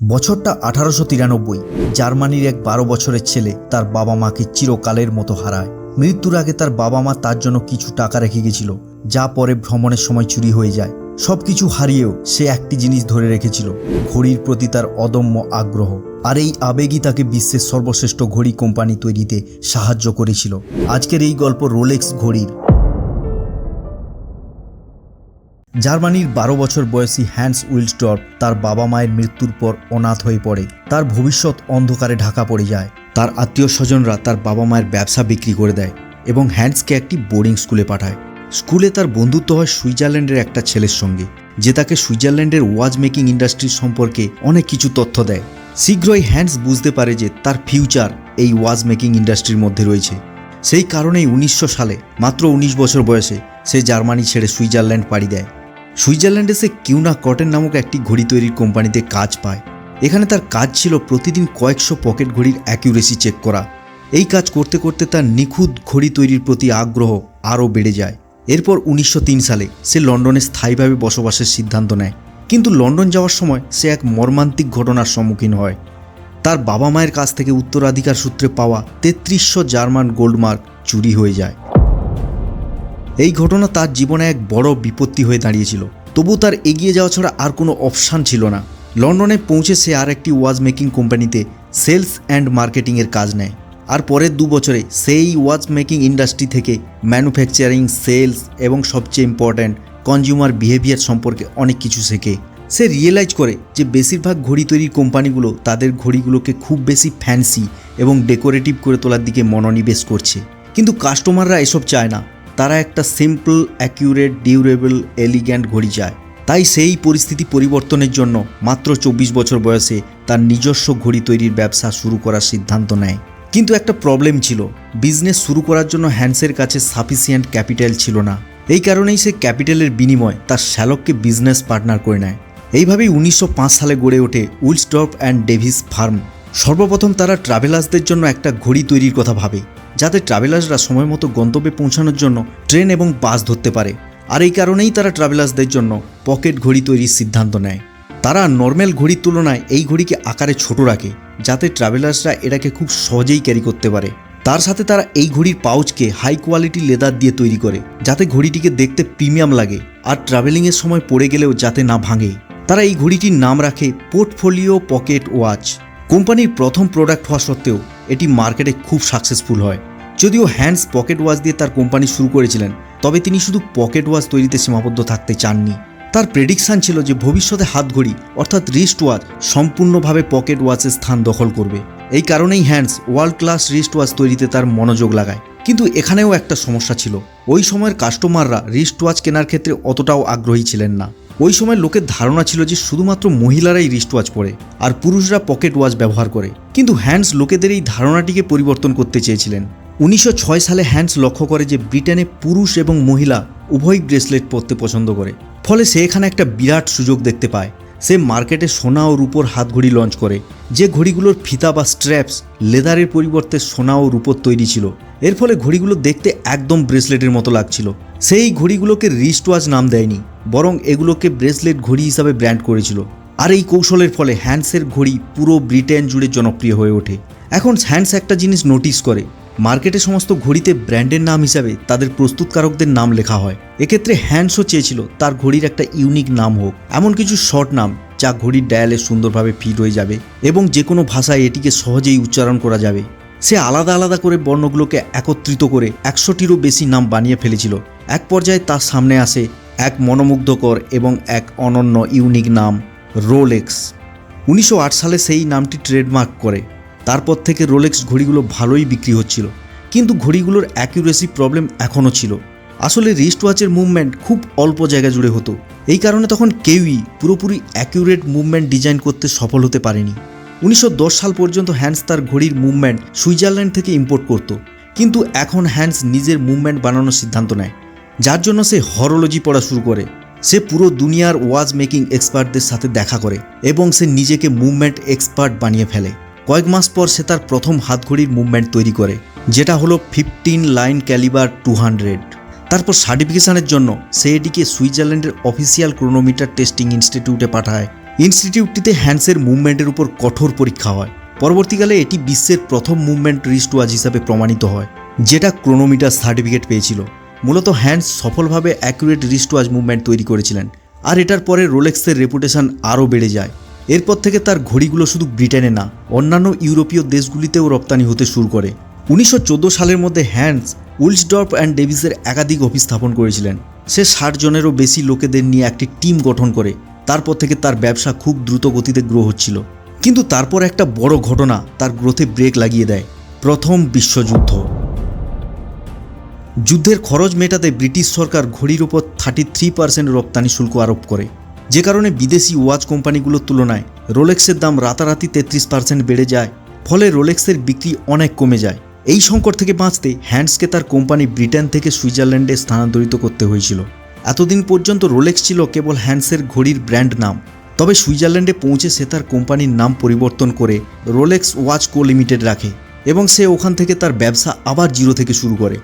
বছরটা আঠারোশো তিরানব্বই, জার্মানির এক বারো বছরের ছেলে তার বাবা মাকে চিরকালের মতো হারায়। মৃত্যুর আগে তার বাবা মা তার জন্য কিছু টাকা রেখে গেছিল, যা পরে ভ্রমণের সময় চুরি হয়ে যায়। সবকিছু হারিয়েও সে একটি জিনিস ধরে রেখেছিল, ঘড়ির প্রতি তার অদম্য আগ্রহ। আর এই আবেগই তাকে বিশ্বের সর্বশ্রেষ্ঠ ঘড়ি কোম্পানি তৈরিতে সাহায্য করেছিল। আজকের এই গল্প রোলেক্স ঘড়ির। জার্মানির বারো বছর বয়সী হ্যান্স উইলসডর্ফ তার বাবা মায়ের মৃত্যুর পর অনাথ হয়ে পড়ে। তার ভবিষ্যৎ অন্ধকারে ঢাকা পড়ে যায়। তার আত্মীয় স্বজনরা তার বাবা মায়ের ব্যবসা বিক্রি করে দেয় এবং হ্যান্সকে একটি বোর্ডিং স্কুলে পাঠায়। স্কুলে তার বন্ধুত্ব হয় সুইজারল্যান্ডের একটা ছেলের সঙ্গে, যে তাকে সুইজারল্যান্ডের ওয়াজ মেকিং ইন্ডাস্ট্রি সম্পর্কে অনেক কিছু তথ্য দেয়। শীঘ্রই হ্যান্স বুঝতে পারে যে তার ফিউচার এই ওয়াজ মেকিং ইন্ডাস্ট্রির মধ্যে রয়েছে। সেই কারণেই উনিশশো সালে, মাত্র উনিশ বছর বয়সে, সে জার্মানি ছেড়ে সুইজারল্যান্ড পাড়ি দেয়। সুইজারল্যান্ডে সে কিউনা কটেন নামক একটি ঘড়ি তৈরির কোম্পানিতে কাজ পায়। এখানে তার কাজ ছিল প্রতিদিন কয়েকশো পকেট ঘড়ির অ্যাকিউরেসি চেক করা। এই কাজ করতে করতে তার নিখুঁত ঘড়ি তৈরির প্রতি আগ্রহ আরও বেড়ে যায়। এরপর উনিশশো তিন সালে সে লন্ডনে স্থায়ীভাবে বসবাসের সিদ্ধান্ত নেয়। কিন্তু লন্ডন যাওয়ার সময় সে এক মর্মান্তিক ঘটনার সম্মুখীন হয়। তার বাবা মায়ের কাছ থেকে উত্তরাধিকার সূত্রে পাওয়া তেত্রিশশো জার্মান গোল্ডমার্ক চুরি হয়ে যায়। এই ঘটনা তার জীবনে এক বড় বিপত্তি হয়ে দাঁড়িয়েছিল। তবু তার এগিয়ে যাওয়া ছাড়া আর কোনো অপশান ছিল না। লন্ডনে পৌঁছে সে আর একটি ওয়াজ মেকিং কোম্পানিতে সেলস অ্যান্ড মার্কেটিংয়ের কাজ নেয়। আর পরের দু বছরে সেই ওয়াজ মেকিং ইন্ডাস্ট্রি থেকে ম্যানুফ্যাকচারিং, সেলস এবং সবচেয়ে ইম্পর্ট্যান্ট, কনজিউমার বিহেভিয়ার সম্পর্কে অনেক কিছু শেখে। সে রিয়েলাইজ করে যে বেশিরভাগ ঘড়ি তৈরির কোম্পানিগুলো তাদের ঘড়িগুলোকে খুব বেশি ফ্যান্সি এবং ডেকোরেটিভ করে তোলার দিকে মনোনিবেশ করছে। কিন্তু কাস্টমাররা এসব চায় না। তারা একটা সিম্পল অ্যাকিউরেট ডিউরেবল এলিগ্যান্ট ঘড়ি চায়। তাই সেই পরিস্থিতি পরিবর্তনের জন্য মাত্র চব্বিশ বছর বয়সে তার নিজস্ব ঘড়ি তৈরির ব্যবসা শুরু করার সিদ্ধান্ত নেয়। কিন্তু একটা প্রবলেম ছিল বিজনেস শুরু করার জন্য হ্যান্সের কাছে সাফিসিয়েন্ট ক্যাপিটাল ছিল না। এই কারণেই সে ক্যাপিটালের বিনিময় তার শ্যালককে বিজনেস পার্টনার করে নেয়। এইভাবেই উনিশশো পাঁচ সালে গড়ে ওঠে উইলস্টপ অ্যান্ড ডেভিস ফার্ম। সর্বপ্রথম তারা ট্রাভেলার্সদের জন্য একটা ঘড়ি তৈরির কথা ভাবে। যাতে ট্রাভেলার্সরা সময় মতো গন্তব্যে পৌঁছানোর জন্য ট্রেন এবং বাস ধরতে পারে। আর এই কারণেই তারা ট্রাভেলার্সদের জন্য পকেট ঘড়ি তৈরির সিদ্ধান্ত নেয়। তারা নর্মাল ঘড়ির তুলনায় এই ঘড়িকে আকারে ছোট রাখে, যাতে ট্রাভেলার্সরা এটাকে খুব সহজেই ক্যারি করতে পারে। তার সাথে তারা এই ঘড়ির পাউচকে হাই কোয়ালিটি লেদার দিয়ে তৈরি করে, যাতে ঘড়িটিকে দেখতে প্রিমিয়াম লাগে আর ট্রাভেলিংয়ের সময় পড়ে গেলেও যাতে না ভাঙে। তারা এই ঘড়িটির নাম রাখে পোর্টফোলিও পকেট ওয়াচ কোম্পানির প্রথম প্রোডাক্ট হওয়া সত্ত্বেও এটি মার্কেটে খুব সাকসেসফুল হয়। যদিও হ্যান্ডস পকেট ওয়াচ দিয়ে তার কোম্পানি শুরু করেছিলেন, তবে তিনি শুধু পকেট ওয়াচ তৈরিতে সীমাবদ্ধ থাকতে চাননি। তার প্রেডিকশান ছিল যে ভবিষ্যতে হাতঘড়ি, অর্থাৎ রিস্ট ওয়াচ সম্পূর্ণভাবে পকেট ওয়াচের স্থান দখল করবে। এই কারণেই Hans world class wrist watch তৈরিতে তার মনোযোগ লাগায়। কিন্তু এখানেও একটা সমস্যা ছিল। ওই সময়ের কাস্টমাররা রিস্ট ওয়াচ কেনার ক্ষেত্রে অতটাও আগ্রহী ছিলেন না। ওই সময় লোকের ধারণা ছিল যে শুধুমাত্র মহিলারাই রিস্ট ওয়াচ পরে, আর পুরুষরা পকেট ওয়াচ ব্যবহার করে। কিন্তু হ্যান্ডস লোকেদের এই ধারণাটিকে পরিবর্তন করতে চেয়েছিলেন। উনিশশো ছয় সালে হ্যান্ডস লক্ষ্য করে যে ব্রিটেনে পুরুষ এবং মহিলা উভয় ব্রেসলেট পরতে পছন্দ করে। ফলে সে এখানে একটা বিরাট সুযোগ দেখতে পায়। সে মার্কেটে সোনা ও রূপোর হাতঘড়ি লঞ্চ করে। যে ঘড়িগুলোর ফিতা বা স্ট্র্যাপস লেদারের পরিবর্তে সোনা ও রূপোর তৈরি ছিল। এর ফলে ঘড়িগুলো দেখতে একদম ব্রেসলেটের মতো লাগছিল। সেই ঘড়িগুলোকে রিস্ট ওয়াচ নাম দেয়নি, বরং এগুলোকে ব্রেসলেট ঘড়ি হিসাবে ব্র্যান্ড করেছিল। আর এই কৌশলের ফলে হ্যান্ডসের ঘড়ি পুরো ব্রিটেন জুড়ে জনপ্রিয় হয়ে ওঠে। এখন হ্যান্ডস একটা জিনিস নোটিস করে মার্কেটে সমস্ত ঘড়িতে ব্র্যান্ডের নাম হিসাবে তাদের প্রস্তুতকারকদের নাম লেখা হয়। এক্ষেত্রে হ্যান্ডসও চেয়েছিল তার ঘড়ির একটা ইউনিক নাম হোক, এমন কিছু শর্ট নাম যা ঘড়ির ডায়ালে সুন্দরভাবে ফিট হয়ে যাবে এবং যে কোনো ভাষায় এটিকে সহজেই উচ্চারণ করা যাবে। সে আলাদা আলাদা করে বর্ণগুলোকে একত্রিত করে একশোটিরও বেশি নাম বানিয়ে ফেলেছিল। এক পর্যায়ে তার সামনে আসে এক মনোমুগ্ধকর এবং এক অনন্য ইউনিক নাম, রোলেক্স। উনিশশো আট সালে সেই নামটি ট্রেডমার্ক করে। তারপর থেকে রোলেক্স ঘড়িগুলো ভালোই বিক্রি হচ্ছিল। কিন্তু ঘড়িগুলোর অ্যাকিউরেসি প্রবলেম এখনও ছিল। আসলে রিস্ট ওয়াচের মুভমেন্ট খুব অল্প জায়গা জুড়ে হতো। এই কারণে তখন কেউই পুরোপুরি অ্যাকিউরেট মুভমেন্ট ডিজাইন করতে সফল হতে পারেনি। উনিশশো দশ সাল পর্যন্ত হ্যান্ডস তার ঘড়ির মুভমেন্ট সুইজারল্যান্ড থেকে ইম্পোর্ট করত। কিন্তু এখন হ্যান্ডস নিজের মুভমেন্ট বানানোর সিদ্ধান্ত নেয়। যার জন্য সে হরোলজি পড়া শুরু করে। সে পুরো দুনিয়ার ওয়াজ মেকিং এক্সপার্টদের সাথে দেখা করে এবং সে নিজেকে মুভমেন্ট এক্সপার্ট বানিয়ে ফেলে। কয়েক মাস পর সে তার প্রথম হাতঘড়ির মুভমেন্ট তৈরি করে, যেটা হলো fifteen line calibre two hundred তারপর সার্টিফিকেশনের জন্য সে এটিকে সুইজারল্যান্ডের অফিসিয়াল ক্রোনোমিটার টেস্টিং ইনস্টিটিউটে পাঠায়। ইনস্টিটিউটটিতে হ্যান্ডসের মুভমেন্টের উপর কঠোর পরীক্ষা হয়। পরবর্তীকালে এটি বিশ্বের প্রথম মুভমেন্ট রিস্ট ওয়াচ হিসাবে প্রমাণিত হয়, যেটা ক্রোনোমিটার সার্টিফিকেট পেয়েছিল। মূলত হ্যান্ডস সফলভাবে অ্যাকুরেট রিস্ট ওয়াচ মুভমেন্ট তৈরি করেছিলেন, আর এটার পরে রোলেক্সের রেপুটেশন আরও বেড়ে যায়। এরপর থেকে তার ঘড়িগুলো শুধু ব্রিটেনে না, অন্যান্য ইউরোপীয় দেশগুলিতেও রপ্তানি হতে শুরু করে। উনিশশো চোদ্দ সালের মধ্যে হ্যান্ডস উইলসডর্প অ্যান্ড ডেভিসের একাধিক অফিস স্থাপন করেছিলেন। সে ষাট জনেরও বেশি লোকেদের নিয়ে একটি টিম গঠন করে। তারপর থেকে তার ব্যবসা খুব দ্রুত গতিতে গ্রো হচ্ছিল। কিন্তু তারপর একটা বড় ঘটনা তার গ্রোথে ব্রেক লাগিয়ে দেয়। প্রথম বিশ্বযুদ্ধ। যুদ্ধের খরচ মেটাতে ব্রিটিশ সরকার ঘড়ির ওপর থার্টি থ্রি পার্সেন্ট রপ্তানি শুল্ক আরোপ করে। যে কারণে বিদেশি ওয়াচ কোম্পানিগুলোর তুলনায় রোলেক্সের দাম রাতারাতি তেত্রিশ পার্সেন্ট বেড়ে যায়, ফলে রোলেক্সের বিক্রি অনেক কমে যায়। এই সংকট থেকে বাঁচতে হ্যান্ডসকে তার কোম্পানি ব্রিটেন থেকে সুইজারল্যান্ডে স্থানান্তরিত করতে হয়েছিল। এতদিন পর্যন্ত রোলেক্স ছিল কেবল হ্যান্ডসের ঘড়ির ব্র্যান্ড নাম। তবে সুইজারল্যান্ডে পৌঁছে সে তার কোম্পানির নাম পরিবর্তন করে রোলেক্স ওয়াচ কো লিমিটেড রাখে এবং সে ওখান থেকে তার ব্যবসা আবার জিরো থেকে শুরু করে।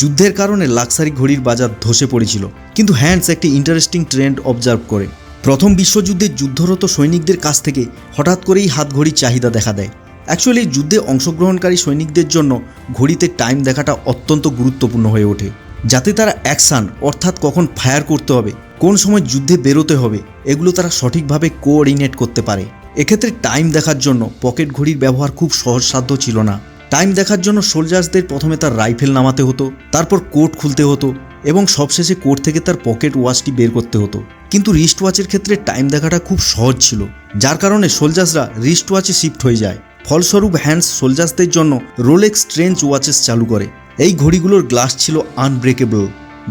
যুদ্ধের কারণে লাক্সারি ঘড়ির বাজার ধসে পড়েছিল, কিন্তু হ্যান্ডস একটি ইন্টারেস্টিং ট্রেন্ড অবজার্ভ করে। প্রথম বিশ্বযুদ্ধে যুদ্ধরত সৈনিকদের কাছ থেকে হঠাৎ করেই হাত ঘড়ির চাহিদা দেখা দেয়। অ্যাকচুয়ালি যুদ্ধে অংশগ্রহণকারী সৈনিকদের জন্য ঘড়িতে টাইম দেখাটা অত্যন্ত গুরুত্বপূর্ণ হয়ে ওঠে। যাতে তারা অ্যাকশান অর্থাৎ কখন ফায়ার করতে হবে, কোন সময় যুদ্ধে বেরোতে হবে, এগুলো তারা সঠিকভাবে কোঅর্ডিনেট করতে পারে। এক্ষেত্রে টাইম দেখার জন্য পকেট ঘড়ির ব্যবহার খুব সহজসাধ্য ছিল না। টাইম দেখার জন্য সোলজার্সদের প্রথমে তার রাইফেল নামাতে হতো, তারপর কোট খুলতে হতো এবং সবশেষে কোট থেকে তার পকেট ওয়াচটি বের করতে হতো। কিন্তু রিস্ট ওয়াচের ক্ষেত্রে টাইম দেখাটা খুব সহজ ছিল, যার কারণে সোলজার্সরা রিস্ট ওয়াচে শিফট হয়ে যায়। ফলস্বরূপ হ্যান্ডস সোলজার্সদের জন্য রোলেক্স ট্রেঞ্চ ওয়াচেস চালু করে। এই ঘড়িগুলোর গ্লাস ছিল আনব্রেকেবল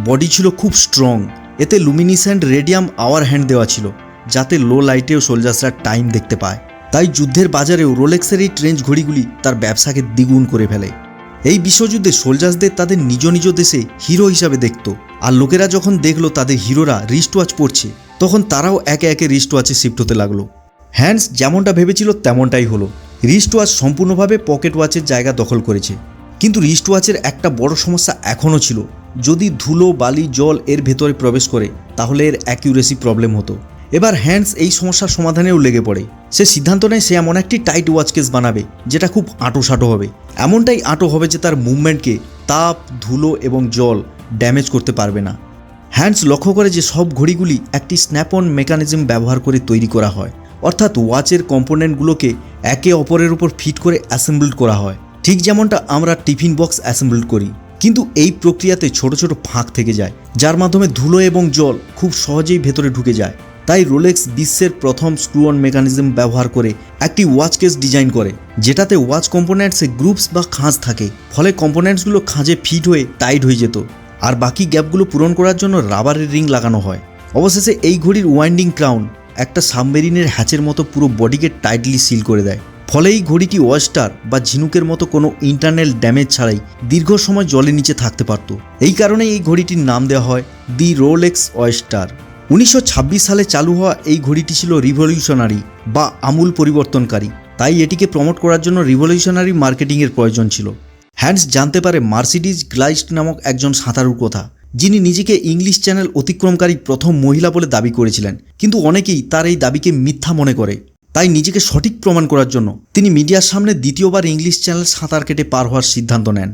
বডি ছিল খুব স্ট্রং এতে লুমিনিসেন্ট রেডিয়াম আওয়ার হ্যান্ড দেওয়া ছিল, যাতে লো লাইটেও সোলজার্সরা টাইম দেখতে পায়। তাই যুদ্ধের বাজারেও রোলেক্সের এই ট্রেঞ্চ ঘড়িগুলি তার ব্যবসাকে দ্বিগুণ করে ফেলে। এই বিশ্বযুদ্ধে সোলজার্সদের তাদের নিজ নিজ দেশে হিরো হিসাবে দেখত। আর লোকেরা যখন দেখল তাদের হিরোরা রিস্ট ওয়াচ পরছে, তখন তারাও একে একে রিস্ট ওয়াচে শিফট হতে লাগল। হ্যান্ডস যেমনটা ভেবেছিল তেমনটাই হলো। রিস্ট ওয়াচ সম্পূর্ণভাবে পকেট ওয়াচের জায়গা দখল করেছে। কিন্তু রিস্ট ওয়াচের একটা বড় সমস্যা এখনও ছিল। যদি ধুলো, বালি, জল এর ভেতরে প্রবেশ করে, তাহলে এর অ্যাকিউরেসি প্রবলেম হতো। এবার হ্যান্ডস এই সমস্যার সমাধানেও লেগে পড়ে। সে সিদ্ধান্ত নেয় সে এমন একটি টাইট ওয়াচ কেস বানাবে, যেটা খুব আঁটো সাঁটো হবে। এমনটাই আঁটো হবে যে তার মুভমেন্টকে তাপ, ধুলো এবং জল ড্যামেজ করতে পারবে না। হ্যান্ডস লক্ষ্য করে যে সব ঘড়িগুলি একটি স্ন্যাপ অন মেকানিজম ব্যবহার করে তৈরি করা হয়। অর্থাৎ ওয়াচের কম্পোনেন্টগুলোকে একে অপরের উপর ফিট করে অ্যাসেম্বলড করা হয়। ঠিক যেমনটা আমরা টিফিন বক্স অ্যাসেম্বলড করি। কিন্তু এই প্রক্রিয়াতে ছোট ছোট ফাঁক থেকে যায়, যার মাধ্যমে ধুলো এবং জল খুব সহজেই ভেতরে ঢুকে যায়। তাই রোলেক্স বিশ্বের প্রথম স্ক্রু অন মেকানিজম ব্যবহার করে একটি ওয়াচ কেস ডিজাইন করে, যেটাতে ওয়াচ কম্পোনেন্টসে গ্রুপস বা খাঁজ থাকে। ফলে কম্পোনেন্টসগুলো খাঁজে ফিট হয়ে টাইট হয়ে যেত। আর বাকি গ্যাপগুলো পূরণ করার জন্য রাবারের রিং লাগানো হয়। অবশেষে এই ঘড়ির ওয়াইন্ডিং ক্রাউন একটা সাবমেরিনের হ্যাচের মতো পুরো বডিকে টাইটলি সিল করে দেয়। ফলে এই ঘড়িটি ওয়েস্টার বা ঝিনুকের মতো কোনো ইন্টারনাল ড্যামেজ ছাড়াই দীর্ঘ সময় জলের নিচে থাকতে পারত। এই কারণে এই ঘড়িটির নাম দেওয়া হয় দি রোলেক্স ওয়েস্টার উনিশশো ছাব্বিশ সালে চালু হওয়া এই ঘড়িটি ছিল রিভলিউশনারি বা আমূল পরিবর্তনকারী। তাই এটিকে প্রমোট করার জন্য রিভলিউশনারি মার্কেটিংয়ের প্রয়োজন ছিল। হ্যান্ডস জানতে পারে মার্সিডিজ গ্লাইস্ট নামক একজন সাঁতারুর কথা, যিনি নিজেকে ইংলিশ চ্যানেল অতিক্রমকারী প্রথম মহিলা বলে দাবি করেছিলেন। কিন্তু অনেকেই তার এই দাবিকে মিথ্যা মনে করে। তাই নিজেকে সঠিক প্রমাণ করার জন্য তিনি মিডিয়ার সামনে দ্বিতীয়বার ইংলিশ চ্যানেল সাঁতার কেটে পার হওয়ার সিদ্ধান্ত নেন।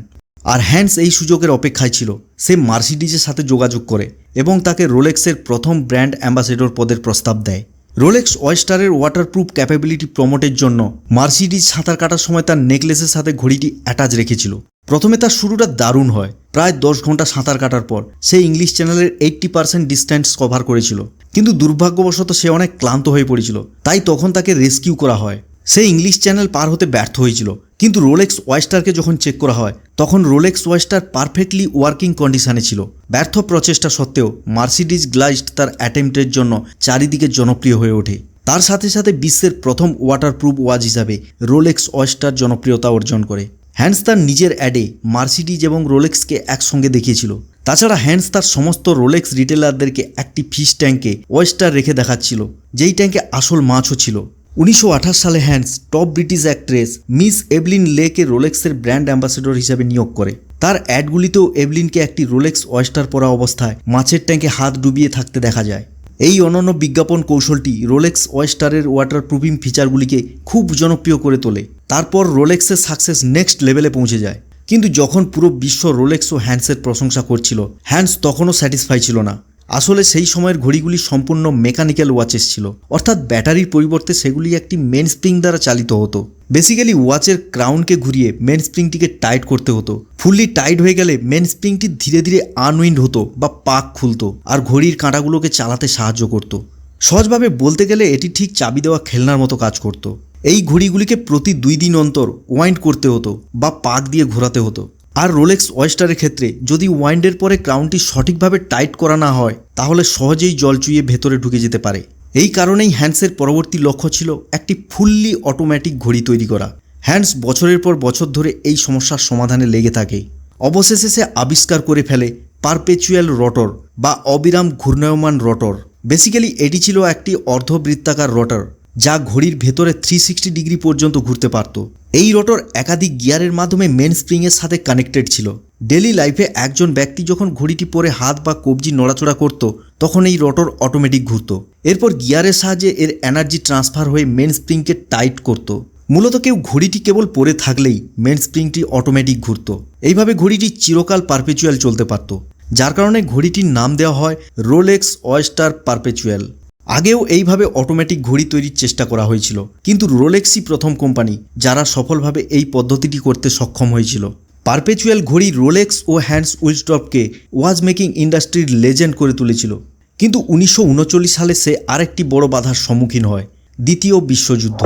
আর হ্যান্ডস এই সুযোগের অপেক্ষায় ছিল। সে মার্সিডিজের সাথে যোগাযোগ করে। এবং তাকে রোলেক্সের প্রথম ব্র্যান্ড অ্যাম্বাসেডর পদের প্রস্তাব দেয়। রোলেক্স ওয়েস্টারের ওয়াটারপ্রুফ ক্যাপাবিলিটি প্রমোটের জন্য মার্সিডিজ সাঁতার কাটার সময় তার নেকলেসের সাথে ঘড়িটি অ্যাটাচ রেখেছিল। প্রথমে তার শুরুটা দারুণ হয়। প্রায় দশ ঘণ্টা সাঁতার কাটার পর সে ইংলিশ চ্যানেলের এইট্টি পার্সেন্ট ডিস্ট্যান্স কভার করেছিল। কিন্তু দুর্ভাগ্যবশত সে অনেক ক্লান্ত হয়ে পড়েছিল। তাই তখন তাকে রেস্কিউ করা হয়। সে ইংলিশ চ্যানেল পার হতে ব্যর্থ হয়েছিল। কিন্তু রোলেক্স ওয়েস্টারকে যখন চেক করা হয়, তখন রোলেক্স ওয়েস্টার পারফেক্টলি ওয়ার্কিং কন্ডিশনে ছিল। ব্যর্থ প্রচেষ্টা সত্ত্বেও মার্সিডিজ গ্লাইস্ট তার অ্যাটেম্পটের জন্য চারিদিকে জনপ্রিয় হয়ে ওঠে। তার সাথে সাথে বিশ্বের প্রথম ওয়াটারপ্রুফ ওয়াচ হিসাবে রোলেক্স ওয়েস্টার জনপ্রিয়তা অর্জন করে। হ্যান্ডস তার নিজের অ্যাডে মার্সিডিজ এবং রোলেক্সকে একসঙ্গে দেখিয়েছিল। তাছাড়া হ্যান্ডস তার সমস্ত রোলেক্স রিটেলারদেরকে একটি ফিশ ট্যাঙ্কে ওয়েস্টার রেখে দেখাচ্ছিল, যেই ট্যাঙ্কে আসল মাছও ছিল। উনিশশো আঠাশ সালে Hans top British actress miss Evelyn লেকে রোলেক্সের ব্র্যান্ড অ্যাম্বাসেডর হিসাবে নিয়োগ করে। তার অ্যাডগুলিতেও এভলিনকে একটি রোলেক্স ওয়েস্টার পরা অবস্থায় মাছের ট্যাঙ্কে হাত ডুবিয়ে থাকতে দেখা যায়। এই অনন্য বিজ্ঞাপন কৌশলটি রোলেক্স ওয়েস্টারের ওয়াটার প্রুফিং ফিচারগুলিকে খুব জনপ্রিয় করে তোলে। তারপর রোলেক্সের সাকসেস নেক্সট লেভেলে পৌঁছে যায়। কিন্তু যখন পুরো বিশ্ব রোলেক্স ও হ্যান্ডসের প্রশংসা করছিল, হ্যান্ডস তখনও স্যাটিসফাই ছিল না। আসলে সেই সময়ের ঘড়িগুলি সম্পূর্ণ মেকানিক্যাল ওয়াচেস ছিল। অর্থাৎ ব্যাটারির পরিবর্তে সেগুলি একটি মেন স্প্রিং দ্বারা চালিত হতো। বেসিক্যালি ওয়াচের ক্রাউনকে ঘুরিয়ে মেন স্প্রিংটিকে টাইট করতে হতো। ফুললি টাইট হয়ে গেলে মেন স্প্রিংটি ধীরে ধীরে আনউইন্ড হতো বা পাক খুলতো আর ঘড়ির কাঁটাগুলোকে চালাতে সাহায্য করত। সহজভাবে বলতে গেলে এটি ঠিক চাবি দেওয়া খেলনার মতো কাজ করত। এই ঘড়িগুলিকে প্রতি দুই দিন অন্তর ওয়াইন্ড করতে হতো বা পাক দিয়ে ঘোরাতে হতো। আর রোলেক্স ওয়েস্টারের ক্ষেত্রে যদি ওয়াইন্ডের পরে ক্রাউনটি সঠিকভাবে টাইট করা না হয়, তাহলে সহজেই জল চুইয়ে ভেতরে ঢুকে যেতে পারে। এই কারণেই হ্যান্ডসের পরবর্তী লক্ষ্য ছিল একটি ফুললি অটোমেটিক ঘড়ি তৈরি করা। হ্যান্ডস বছরের পর বছর ধরে এই সমস্যার সমাধানে লেগে থাকে। অবশেষে সে আবিষ্কার করে ফেলে পারপেচুয়াল রটর বা অবিরাম ঘূর্ণায়মান রটর। বেসিক্যালি এটি ছিল একটি অর্ধবৃত্তাকার রটর। যা ঘড়ির ভেতরে থ্রি সিক্সটি ডিগ্রি পর্যন্ত ঘুরতে পারত। এই রটর একাধিক গিয়ারের মাধ্যমে মেন স্প্রিংয়ের সাথে কানেক্টেড ছিল। ডেলি লাইফে একজন ব্যক্তি যখন ঘড়িটি পরে হাত বা কবজি নড়াচড়া করত, তখন এই রটর অটোমেটিক ঘুরত। এরপর গিয়ারের সাহায্যে এর এনার্জি ট্রান্সফার হয়ে মেন স্প্রিংকে টাইট করত। মূলত কেউ ঘড়িটি কেবল পরে থাকলেই মেন স্প্রিংটি অটোমেটিক ঘুরত। এইভাবে ঘড়িটি চিরকাল পারপেচুয়াল চলতে পারত। যার কারণে ঘড়িটির নাম দেওয়া হয় রোলেক্স অয়েস্টার পারপেচুয়াল আগেও এইভাবে অটোমেটিক ঘড়ি তৈরির চেষ্টা করা হয়েছিল। কিন্তু রোলেক্সই প্রথম কোম্পানি যারা সফলভাবে এই পদ্ধতিটি করতে সক্ষম হয়েছিল। পারপেচুয়াল ঘড়ি রোলেক্স ও হ্যান্ডস উইলস্টপকে ওয়াজ মেকিং ইন্ডাস্ট্রির লেজেন্ড করে তুলেছিল। কিন্তু উনিশশো উনচল্লিশ সালে সে আরেকটি বড় বাধার সম্মুখীন হয়, দ্বিতীয় বিশ্বযুদ্ধ।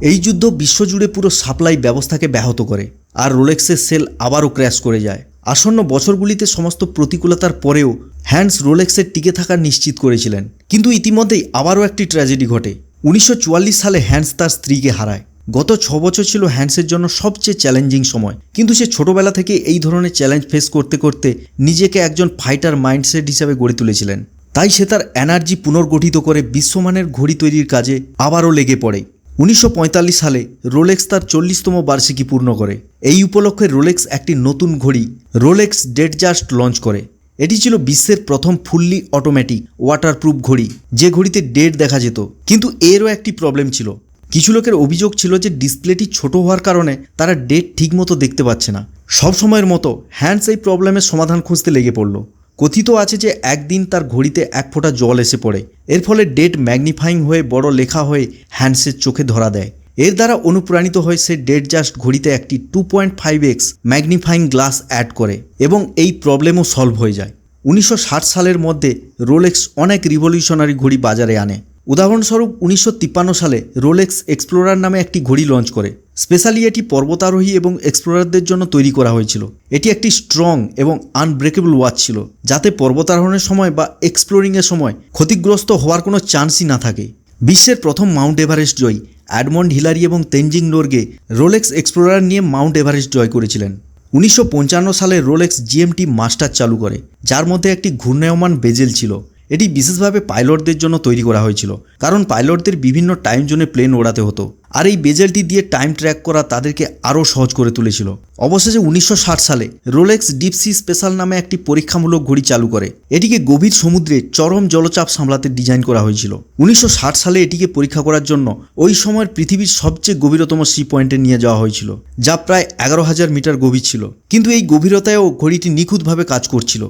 এই যুদ্ধ বিশ্বজুড়ে পুরো সাপ্লাই ব্যবস্থাকে ব্যাহত করে, আর রোলেক্সের সেল আবারও ক্র্যাশ করে যায়। আসন্ন বছরগুলিতে সমস্ত প্রতিকূলতার পরেও হ্যান্ডস রোলেক্সের টিকে থাকা নিশ্চিত করেছিলেন। কিন্তু ইতিমধ্যেই আবারও একটি ট্র্যাজেডি ঘটে। উনিশশো চুয়াল্লিশ সালে হ্যান্ডস তার স্ত্রীকে হারায়। গত ছ বছর ছিল হ্যান্ডসের জন্য সবচেয়ে চ্যালেঞ্জিং সময়। কিন্তু সে ছোটবেলা থেকে এই ধরনের চ্যালেঞ্জ ফেস করতে করতে নিজেকে একজন ফাইটার মাইন্ডসেট হিসাবে গড়ে তুলেছিলেন। তাই সে তার এনার্জি পুনর্গঠিত করে বিশ্বমানের ঘড়ি তৈরির কাজে আবারও লেগে পড়ে। উনিশশো পঁয়তাল্লিশ সালে রোলেক্স তার চল্লিশতম বার্ষিকী পূর্ণ করে। এই উপলক্ষে রোলেক্স একটি নতুন ঘড়ি রোলেক্স ডেড জাস্ট লঞ্চ করে। এটি ছিল বিশ্বের প্রথম ফুললি অটোমেটিক ওয়াটারপ্রুফ ঘড়ি, যে ঘড়িতে ডেট দেখা যেত। কিন্তু এরও একটি প্রবলেম ছিল। কিছু লোকের অভিযোগ ছিল যে ডিসপ্লেটি ছোট হওয়ার কারণে তারা ডেট ঠিকমতো দেখতে পাচ্ছে না। সব সময়ের মতো হ্যান্ডস এই প্রবলেমের সমাধান খুঁজতে লেগে পড়ল। কথিত আছে যে একদিন তার ঘড়িতে এক ফোঁটা জল এসে পড়ে। এর ফলে ডেট ম্যাগনিফাইং হয়ে বড় লেখা হয়ে হ্যান্ডসের চোখে ধরা দেয়। এর দ্বারা অনুপ্রাণিত হয়ে সে ডেট জাস্ট ঘড়িতে একটি two point five x magnifying glass add করে এবং এই প্রবলেমও সলভ হয়ে যায়। উনিশশো ষাট সালের মধ্যে রোলেক্স অনেক রিভলিউশনারি ঘড়ি বাজারে আনে। উদাহরণস্বরূপ উনিশশো তিপ্পান্ন সালে রোলেক্স এক্সপ্লোরার নামে একটি ঘড়ি লঞ্চ করে। স্পেশালি এটি পর্বতারোহী এবং এক্সপ্লোরারদের জন্য তৈরি করা হয়েছিল। এটি একটি স্ট্রং এবং আনব্রেকেবল ওয়াচ ছিল, যাতে পর্বতারোহণের সময় বা এক্সপ্লোরিংয়ের সময় ক্ষতিগ্রস্ত হওয়ার কোনো চান্সই না থাকে। বিশ্বের প্রথম মাউন্ট এভারেস্ট জয়ী অ্যাডমন্ড হিলারি এবং তেনজিং নোরগে রোলেক্স এক্সপ্লোরার নিয়ে মাউন্ট এভারেস্ট জয় করেছিলেন। উনিশশো পঞ্চান্ন সালে রোলেক্স জিএমটি মাস্টার চালু করে, যার মধ্যে একটি ঘূর্ণায়মান বেজেল ছিল। এটি বিশেষভাবে পাইলটদের জন্য তৈরি করা হয়েছিল, কারণ পাইলটদের বিভিন্ন টাইম জোনে প্লেন ওড়াতে হতো। আর এই বেজেলটি দিয়ে টাইম ট্র্যাক করা তাদেরকে আরও সহজ করে তুলেছিল। অবশেষে উনিশশো ষাট সালে রোলেক্স ডিপসি স্পেশাল নামে একটি পরীক্ষামূলক ঘড়ি চালু করে। এটিকে গভীর সমুদ্রে চরম জলচাপ সামলাতে ডিজাইন করা হয়েছিল। উনিশশো ষাট সালে এটিকে পরীক্ষা করার জন্য ওই সময়ের পৃথিবীর সবচেয়ে গভীরতম সি পয়েন্টে নিয়ে যাওয়া হয়েছিল, যা প্রায় এগারো হাজার মিটার গভীর ছিল। কিন্তু এই গভীরতায়ও ঘড়িটি নিখুঁতভাবে কাজ করছিল।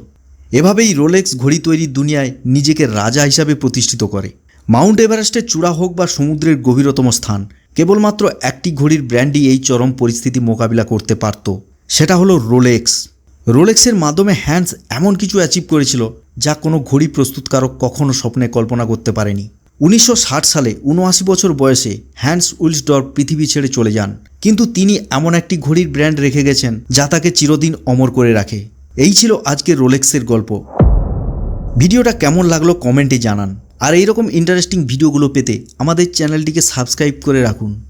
এভাবেই রোলেক্স ঘড়ি তৈরির দুনিয়ায় নিজেকে রাজা হিসাবে প্রতিষ্ঠিত করে। মাউন্ট এভারেস্টের চূড়া হোক বা সমুদ্রের গভীরতম স্থান, কেবলমাত্র একটি ঘড়ির ব্র্যান্ডই এই চরম পরিস্থিতি মোকাবিলা করতে পারত। সেটা হলো রোলেক্স। রোলেক্সের মাধ্যমে হ্যান্ডস এমন কিছু অ্যাচিভ করেছিল যা কোনো ঘড়ি প্রস্তুতকারক কখনো স্বপ্নে কল্পনা করতে পারেনি। উনিশশো ষাট সালে উনআশি বছর বয়সে হ্যান্ডস উইলসডর পৃথিবী ছেড়ে চলে যান, কিন্তু তিনি এমন একটি ঘড়ির ব্র্যান্ড রেখে গেছেন যা তাকে চিরদিন অমর করে রাখে। এই ছিল আজকের রোলেক্সের গল্প। ভিডিওটা কেমন লাগল কমেন্টে জানান। আর এইরকম ইন্টারেস্টিং ভিডিওগুলো পেতে আমাদের চ্যানেলটিকে সাবস্ক্রাইব করে রাখুন।